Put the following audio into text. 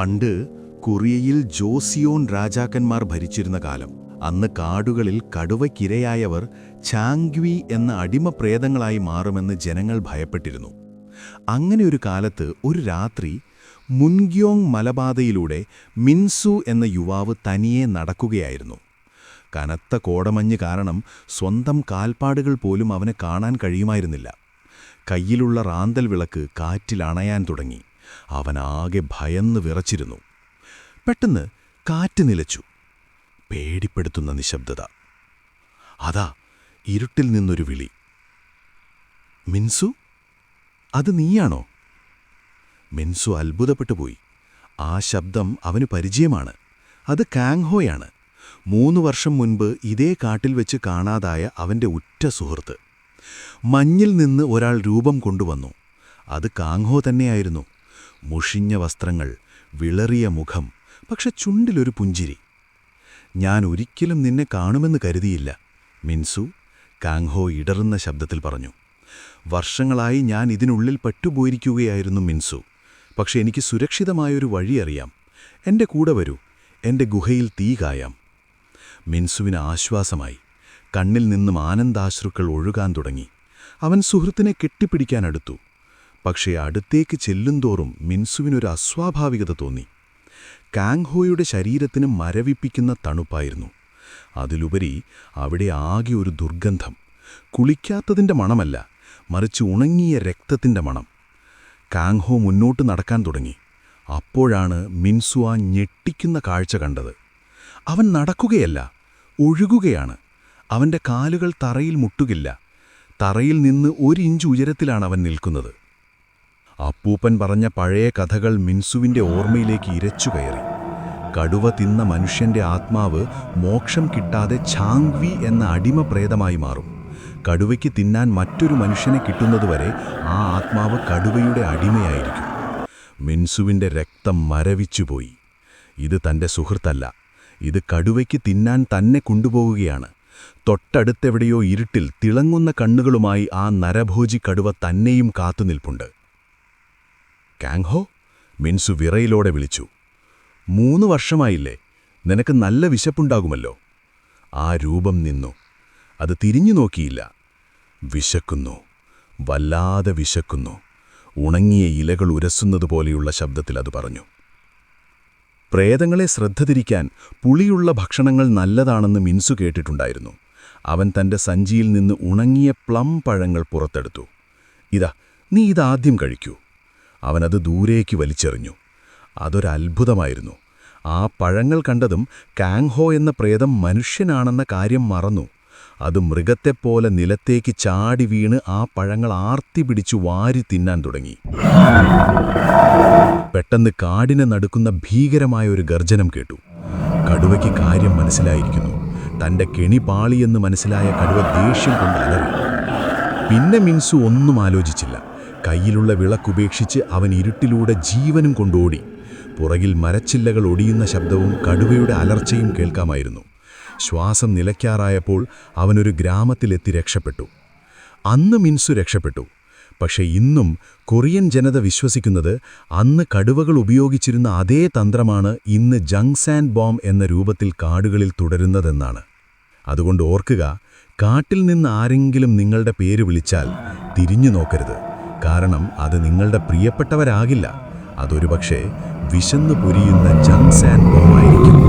പണ്ട് കുറിയയിൽ ജോസിയോൺ രാജാക്കന്മാർ ഭരിച്ചിരുന്ന കാലം. അന്ന് കാടുകളിൽ കടുവയ്ക്കിരയായവർ ചാങ്ക്വി എന്ന അടിമപ്രേതങ്ങളായി മാറുമെന്ന് ജനങ്ങൾ ഭയപ്പെട്ടിരുന്നു. അങ്ങനെ ഒരു കാലത്ത് ഒരു രാത്രി മുൻഗ്യോങ് മലപാതയിലൂടെ മിൻസു എന്ന യുവാവ് തനിയെ നടക്കുകയായിരുന്നു. കനത്ത കോടമഞ്ഞ് കാരണം സ്വന്തം കാൽപ്പാടുകൾ പോലും അവനെ കാണാൻ കഴിയുമായിരുന്നില്ല. കയ്യിലുള്ള റാന്തൽ വിളക്ക് കാറ്റിലണയാൻ തുടങ്ങി. അവനാകെ ഭയന്ന് വിറച്ചിരുന്നു. പെട്ടെന്ന് കാറ്റ് നിലച്ചു. പേടിപ്പെടുത്തുന്ന നിശബ്ദത. അതാ ഇരുട്ടിൽ നിന്നൊരു വിളി. മിൻസു അത് നീയാണോ? മിൻസു അത്ഭുതപ്പെട്ടു പോയി. ആ ശബ്ദം അവന് പരിചയമാണ്. അത് കാങ്ഹോയാണ്. മൂന്ന് വർഷം മുൻപ് ഇതേ കാട്ടിൽ വെച്ച് കാണാതായ അവന്റെ ഉറ്റ സുഹൃത്ത്. മഞ്ഞിൽ നിന്ന് ഒരാൾ രൂപം കൊണ്ടുവന്നു. അത് കാങ്ഹോ തന്നെയായിരുന്നു. മുഷിഞ്ഞ വസ്ത്രങ്ങൾ വിളറിയ മുഖം പക്ഷെ ചുണ്ടിലൊരു പുഞ്ചിരി. ഞാൻ ഒരിക്കലും നിന്നെ കാണുമെന്ന് കരുതിയില്ല മിൻസു കാങ്ഹോ ഇടറുന്ന ശബ്ദത്തിൽ പറഞ്ഞു. വർഷങ്ങളായി ഞാൻ ഇതിനുള്ളിൽ പെട്ടുപോയിരിക്കുകയായിരുന്നു മിൻസു. പക്ഷെ എനിക്ക് സുരക്ഷിതമായൊരു വഴിയറിയാം എന്റെ കൂടെ വരൂ എന്റെ ഗുഹയിൽ തീ കായാം. മിൻസുവിന് ആശ്വാസമായി. കണ്ണിൽ നിന്നും ആനന്ദാശ്രുക്കൾ ഒഴുകാൻ തുടങ്ങി. അവൻ സുഹൃത്തിനെ കെട്ടിപ്പിടിക്കാനടുത്തു പക്ഷേ അടുത്തേക്ക് ചെല്ലുന്തോറും മിൻസുവിനൊരു അസ്വാഭാവികത തോന്നി. കാങ്ഹോയുടെ ശരീരത്തിന് മരവിപ്പിക്കുന്ന തണുപ്പായിരുന്നു. അതിലുപരി അവിടെ ആകെ ഒരു ദുർഗന്ധം. കുളിക്കാത്തതിന്റെ മണമല്ല മറിച്ച് ഉണങ്ങിയ രക്തത്തിന്റെ മണം. കാങ്ഹോ മുന്നോട്ട് നടക്കാൻ തുടങ്ങി. അപ്പോഴാണ് മിൻസു ആ ഞെട്ടിക്കുന്ന കാഴ്ച കണ്ടത്. അവൻ നടക്കുകയല്ല ഒഴുകുകയാണ്. അവന്റെ കാലുകൾ തറയിൽ മുട്ടുകില്ല. തറയിൽ നിന്ന് ഒരിഞ്ച് ഉയരത്തിലാണ് അവൻ നിൽക്കുന്നത്. അപ്പൂപ്പൻ പറഞ്ഞ പഴയ കഥകൾ മിൻസുവിന്റെ ഓർമ്മയിലേക്ക് ഇരച്ചുകയറി കടുവ തിന്ന മനുഷ്യന്റെ ആത്മാവ് മോക്ഷം കിട്ടാതെ ഛാങ്വി എന്ന അടിമ പ്രേതമായി മാറും. കടുവയ്ക്ക് തിന്നാൻ മറ്റൊരു മനുഷ്യനെ കിട്ടുന്നതുവരെ ആ ആത്മാവ് കടുവയുടെ അടിമയായിരിക്കും. മിൻസുവിന്റെ രക്തം മരവിച്ചുപോയി. ഇത് തന്റെ സുഹൃത്തല്ല. ഇത് കടുവയ്ക്ക് തിന്നാൻ തന്നെ കൊണ്ടുപോവുകയാണ്. തൊട്ടടുത്തെവിടെയോ ഇരുട്ടിൽ തിളങ്ങുന്ന കണ്ണുകളുമായി ആ നരഭോജി കടുവ തന്നെയും കാത്തുനിൽപ്പുണ്ട്. കാങ്ഹോ മിൻസു വിറയിലോടെ വിളിച്ചു. മൂന്ന് വർഷമായില്ലേ നിനക്ക് നല്ല വിശപ്പുണ്ടാകുമല്ലോ. ആ രൂപം നിന്നു. അത് തിരിഞ്ഞു നോക്കിയില്ല. വിശക്കുന്നു. വല്ലാതെ വിശക്കുന്നു. ഉണങ്ങിയ ഇലകൾ ഉരസുന്നതുപോലെയുള്ള ശബ്ദത്തിൽ അത് പറഞ്ഞു. പ്രേതങ്ങളെ ശ്രദ്ധ തിരിക്കാൻ പുളിയുള്ള ഭക്ഷണങ്ങൾ നല്ലതാണെന്ന് മിൻസു കേട്ടിട്ടുണ്ടായിരുന്നു. അവൻ തന്റെ സഞ്ചിയിൽ നിന്ന് ഉണങ്ങിയ പ്ലം പഴങ്ങൾ പുറത്തെടുത്തു. ഇതാ നീ ഇതാദ്യം കഴിക്കൂ. അവനത് ദൂരേക്ക് വലിച്ചെറിഞ്ഞു. അതൊരത്ഭുതമായിരുന്നു. ആ പഴങ്ങൾ കണ്ടതും കാങ്ഹോ എന്ന പ്രേതം മനുഷ്യനാണെന്ന കാര്യം മറന്നു. അത് മൃഗത്തെപ്പോലെ നിലത്തേക്ക് ചാടി വീണ് ആ പഴങ്ങൾ ആർത്തി പിടിച്ചു വാരി തിന്നാൻ തുടങ്ങി. പെട്ടെന്ന് കാടിനെ നടുക്കുന്ന ഭീകരമായ ഒരു ഗർജനം കേട്ടു. കടുവയ്ക്ക് കാര്യം മനസ്സിലായിരിക്കുന്നു. തന്റെ കെണി പാളിയെന്ന് മനസ്സിലായ കടുവ ദേഷ്യം കൊണ്ട് അലറി. പിന്നെ മിൻസു ഒന്നും ആലോചിച്ചില്ല. കയ്യിലുള്ള വിളക്കുപേക്ഷിച്ച് അവൻ ഇരുട്ടിലൂടെ ജീവനും കൊണ്ടോടി. പുറകിൽ മരച്ചില്ലകൾ ഒടിയുന്ന ശബ്ദവും കടുവയുടെ അലർച്ചയും കേൾക്കാമായിരുന്നു. ശ്വാസം നിലയ്ക്കാറായപ്പോൾ അവനൊരു ഗ്രാമത്തിലെത്തി രക്ഷപ്പെട്ടു. അന്ന് മിൻസു രക്ഷപ്പെട്ടു. പക്ഷേ ഇന്നും കൊറിയൻ ജനത വിശ്വസിക്കുന്നത് അന്ന് കടുവകൾ ഉപയോഗിച്ചിരുന്ന അതേ തന്ത്രമാണ് ഇന്ന് ജങ്സാൻ ബോംബ് എന്ന രൂപത്തിൽ കാടുകളിൽ തുടരുന്നതെന്നാണ്. അതുകൊണ്ട് ഓർക്കുക കാട്ടിൽ നിന്ന് ആരെങ്കിലും നിങ്ങളുടെ പേര് വിളിച്ചാൽ തിരിഞ്ഞു നോക്കരുത്. കാരണം അത് നിങ്ങളുടെ പ്രിയപ്പെട്ടവരാകില്ല. അതൊരു പക്ഷേ വിശന്നു പൊരിയുന്ന ജംഗ്സ് ആൻഡ് ബോമായിരിക്കും